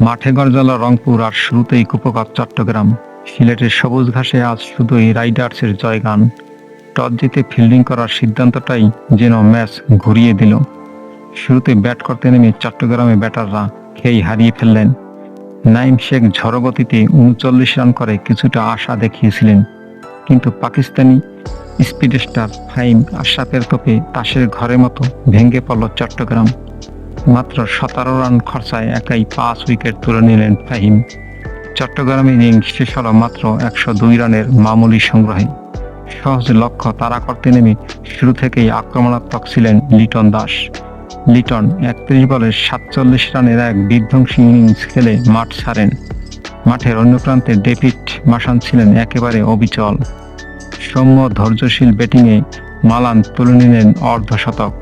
মাঠে গরজালা রংপুর আর শুরুতেই কুপকাত চট্টগ্রাম। সিলেটের সবুজ ঘাসে আজ শুধুই রাইডার্সের জয়গান। টস জিতে ফিল্ডিং করার সিদ্ধান্তটাই যেন ম্যাচ ঘুরিয়ে দিল। শুরুতে ব্যাট করতে নেমে চট্টগ্রামে ব্যাটাররা খেই হারিয়ে ফেললেন। নাইম শেখ ঝড়গতিতে উনচল্লিশ রান করে কিছুটা আশা দেখিয়েছিলেন। কিন্তু পাকিস্তানি স্পিড স্টার ফাইম আশরাফের তোপে তাসের ঘরের মতো ভেঙে পড়ল চট্টগ্রাম। মাত্র সতেরো রান খরচায় একাই পাঁচ উইকেট তুলে নিলেন ফাহিম। চট্টগ্রামে ইনিংস শেষ হল মাত্র একশো দুই রানের মামুলি সংগ্রহে। সহজ লক্ষ্য তারা করতে নেমে শুরু থেকেই আক্রমণাত্মক ছিলেন লিটন দাস। লিটন একত্রিশ বলে সাতচল্লিশ রানের এক বিধ্বংসী ইনিংস খেলে মাঠ ছাড়েন। মাঠের অন্য প্রান্তে ডেভিড মাসান ছিলেন একেবারে অবিচল। সৌম্য ধৈর্যশীল ব্যাটিংয়ে মালান তুলে নিলেন অর্ধশতক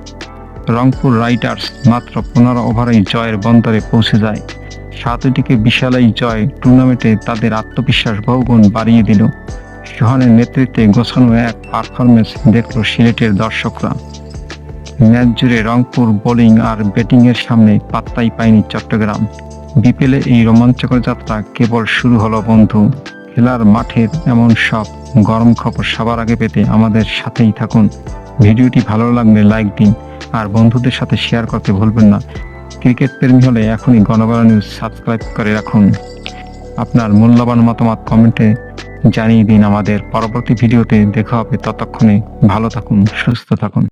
রংপুর রাইডার্স মাত্র পনেরো ওভারেই জয়ের বন্দরে পৌঁছে যায়। সাত উইকেটে বিশাল এই জয় টুর্নামেন্টে তাদের আত্মবিশ্বাস বহুগুণ বাড়িয়ে দিল। সোহানের নেতৃত্বে গোছানো এক পারফরমেন্স দেখল সিলেটের দর্শকরা। ম্যাচ জুড়ে রংপুর বোলিং আর ব্যাটিংয়ের সামনে পাত্তাই পায়নি চট্টগ্রাম। বিপিএলে এই রোমাঞ্চকর যাত্রা কেবল শুরু হলো, বন্ধু। খেলার মাঠের এমন সব গরম খবর সবার আগে পেতে আমাদের সাথেই থাকুন। ভিডিওটি ভালো লাগলে লাইক দিন আর বন্ধুদের সাথে শেয়ার করতে ভুলবেন না। ক্রিকেট প্রেমী হলে এখনই গণগণ নিউজ সাবস্ক্রাইব করে রাখুন। আপনার মূল্যবান মতামত কমেন্টে জানিয়ে দিন আমাদের। পরবর্তী ভিডিওতে দেখা হবে। ততক্ষণে ভালো থাকুন, সুস্থ থাকুন।